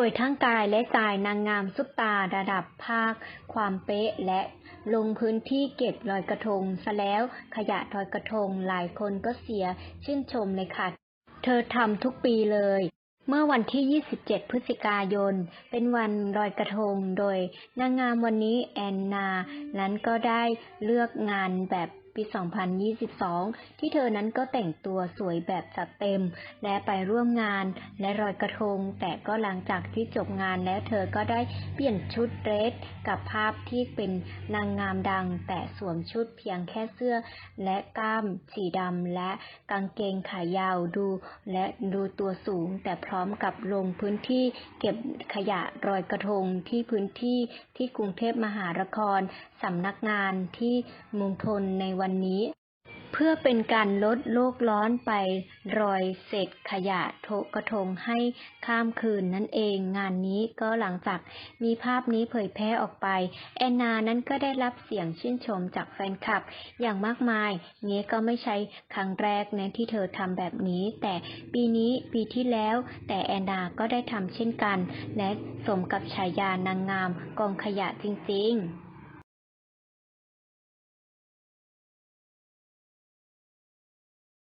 วยทั้งกายและใจนางงามซุปตาระดับภาค ความเป๊ะและลงพื้นที่เก็บลอยกระทงซะแล้วขยะลอยกระทงหลายคนก็เสียชื่นชมเลยค่ะ เธอทำทุกปีเลย เมื่อวันที่ 27 พฤศจิกายน เป็นวันลอยกระทง โดยนางงามวันนี้แอนนา นั้นก็ได้เลือกงานแบบ ปี 2022 ที่เธอนั้นก็แต่งตัวสวยแบบจัดเต็ม และไปร่วมงานและลอยกระทง แต่ก็หลังจากที่จบงานแล้วเธอก็ได้เปลี่ยนชุดเดรสกับภาพที่เป็นนางงามดัง แต่สวมชุดเพียงแค่เสื้อ และกล้ามสีดำและกางเกงขายาวดู และดูตัวสูง แต่พร้อมกับลงพื้นที่เก็บขยะรอยกระทงที่พื้นที่ที่กรุงเทพมหานครสำนักงานที่มุงทนในวันนี้ เพื่อเป็นการลดโลกร้อนไปรอยเศษขยะโทกระทงให้ข้ามคืนนั่นเองงานนี้ก็หลังจากมีภาพนี้เผยแพร่ออกไป แอนนานั้นก็ได้รับเสียงชื่นชมจากแฟนคลับ อย่างมากมายนี้ก็ไม่ใช่ครั้งแรกนะที่เธอทำแบบนี้ แต่ปีนี้ปีที่แล้ว แต่แอนนาก็ได้ทำเช่นกัน และสมกับฉายานางงามกองขยะจริง ๆ